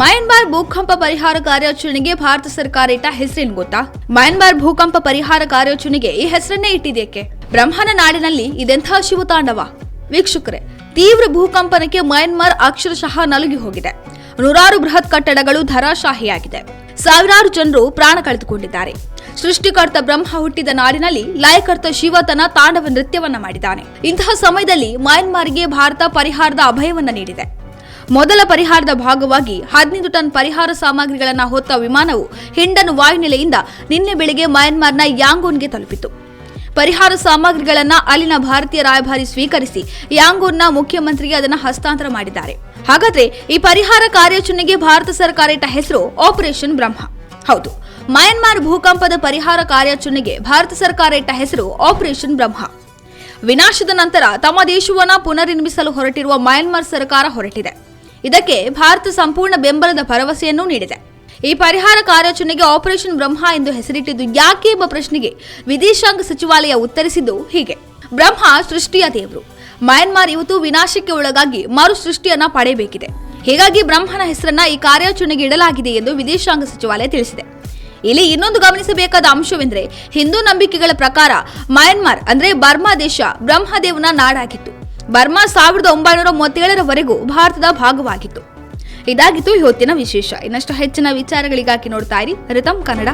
ಮಯನ್ಮಾರ್ ಭೂಕಂಪ ಪರಿಹಾರ ಕಾರ್ಯಾಚರಣೆಗೆ ಭಾರತ ಸರ್ಕಾರ ಇಟ್ಟ ಹೆಸರೇನು ಗೊತ್ತಾ? ಮಯನ್ಮಾರ್ ಭೂಕಂಪ ಪರಿಹಾರ ಕಾರ್ಯಾಚರಣೆಗೆ ಈ ಹೆಸರನ್ನೇ ಇಟ್ಟಿದ್ದೇಕೆ ಬ್ರಹ್ಮನ ನಾಡಿನಲ್ಲಿ ಇದೆಂಥ ಶಿವತಾಂಡವ ವೀಕ್ಷಕರೇ, ತೀವ್ರ ಭೂಕಂಪನಕ್ಕೆ ಮಯನ್ಮಾರ್ ಅಕ್ಷರಶಃ ನಲುಗಿ ಹೋಗಿದೆ. ನೂರಾರು ಬೃಹತ್ ಕಟ್ಟಡಗಳು ಧರಾಶಾಹಿಯಾಗಿದೆ. ಸಾವಿರಾರು ಜನರು ಪ್ರಾಣ ಕಳೆದುಕೊಂಡಿದ್ದಾರೆ. ಸೃಷ್ಟಿಕರ್ತ ಬ್ರಹ್ಮ ಹುಟ್ಟಿದ ನಾಡಿನಲ್ಲಿ ಲಯಕರ್ತ ಶಿವ ತನ್ನ ತಾಂಡವ ನೃತ್ಯವನ್ನ ಮಾಡಿದ್ದಾನೆ. ಇಂತಹ ಸಮಯದಲ್ಲಿ ಮಯನ್ಮಾರ್ಗೆ ಭಾರತ ಪರಿಹಾರದ ಅಭಯವನ್ನ ನೀಡಿದೆ. ಮೊದಲ ಪರಿಹಾರದ ಭಾಗವಾಗಿ ಹದಿನೈದು ಟನ್ ಪರಿಹಾರ ಸಾಮಗ್ರಿಗಳನ್ನು ಹೊತ್ತ ವಿಮಾನವು ಹಿಂಡನ್ ವಾಯುನೆಲೆಯಿಂದ ನಿನ್ನೆ ಬೆಳಿಗ್ಗೆ ಮಯನ್ಮಾರ್ನ ಯಾಂಗೋನ್ಗೆ ತಲುಪಿತು ಪರಿಹಾರ ಸಾಮಗ್ರಿಗಳನ್ನು ಅಲ್ಲಿನ ಭಾರತೀಯ ರಾಯಭಾರಿ ಸ್ವೀಕರಿಸಿ ಯಾಂಗೂನ್ನ ಮುಖ್ಯಮಂತ್ರಿಗೆ ಅದನ್ನು ಹಸ್ತಾಂತರ ಮಾಡಿದ್ದಾರೆ. ಹಾಗಾದ್ರೆ ಈ ಪರಿಹಾರ ಕಾರ್ಯಾಚರಣೆಗೆ ಭಾರತ ಸರ್ಕಾರ ಇಟ್ಟ ಹೆಸರು ಆಪರೇಷನ್ ಬ್ರಹ್ಮ ಹೌದು, ಮಯನ್ಮಾರ್ ಭೂಕಂಪದ ಪರಿಹಾರ ಕಾರ್ಯಾಚರಣೆಗೆ ಭಾರತ ಸರ್ಕಾರ ಇಟ್ಟ ಹೆಸರು ಆಪರೇಷನ್ ಬ್ರಹ್ಮ ವಿನಾಶದ ನಂತರ ತಮ್ಮ ದೇಶವನ್ನ ಪುನರ್ನಿರ್ಮಿಸಲು ಹೊರಟಿರುವ ಮಯನ್ಮಾರ್ ಸರ್ಕಾರ ಹೊರಟಿದೆ. ಇದಕ್ಕೆ ಭಾರತ ಸಂಪೂರ್ಣ ಬೆಂಬಲದ ಭರವಸೆಯನ್ನೂ ನೀಡಿದೆ. ಈ ಪರಿಹಾರ ಕಾರ್ಯಾಚರಣೆಗೆ ಆಪರೇಷನ್ ಬ್ರಹ್ಮ ಎಂದು ಹೆಸರಿಟ್ಟಿದ್ದು ಯಾಕೆ ಎಂಬ ಪ್ರಶ್ನೆಗೆ ವಿದೇಶಾಂಗ ಸಚಿವಾಲಯ ಉತ್ತರಿಸಿದ್ದು ಹೀಗೆ. ಬ್ರಹ್ಮ ಸೃಷ್ಟಿಯ ದೇವರು. ಮಯನ್ಮಾರ್ ಇವತ್ತು ವಿನಾಶಕ್ಕೆ ಒಳಗಾಗಿ ಮರು ಸೃಷ್ಟಿಯನ್ನ ಪಡೆಯಬೇಕಿದೆ. ಹೀಗಾಗಿ ಬ್ರಹ್ಮನ ಹೆಸರನ್ನ ಈ ಕಾರ್ಯಾಚರಣೆಗೆ ಇಡಲಾಗಿದೆ ಎಂದು ವಿದೇಶಾಂಗ ಸಚಿವಾಲಯ ತಿಳಿಸಿದೆ. ಇಲ್ಲಿ ಇನ್ನೊಂದು ಗಮನಿಸಬೇಕಾದ ಅಂಶವೆಂದರೆ ಹಿಂದೂ ನಂಬಿಕೆಗಳ ಪ್ರಕಾರ ಮಯನ್ಮಾರ್ ಅಂದ್ರೆ ಬರ್ಮಾ ದೇಶ ಬ್ರಹ್ಮದೇವನ ನಾಡಾಗಿತ್ತು. ಬರ್ಮಾ ಸಾವಿರದ ಒಂಬೈನೂರ ಮೂವತ್ತೇಳರವರೆಗೂ ಭಾರತದ ಭಾಗವಾಗಿತ್ತು. ಇದಾಗಿತ್ತು ಇವತ್ತಿನ ವಿಶೇಷ. ಇನ್ನಷ್ಟು ಹೆಚ್ಚಿನ ವಿಚಾರಗಳಿಗಾಗಿ ನೋಡ್ತಾ ಇರಿ ರಿತಮ್ ಕನ್ನಡ.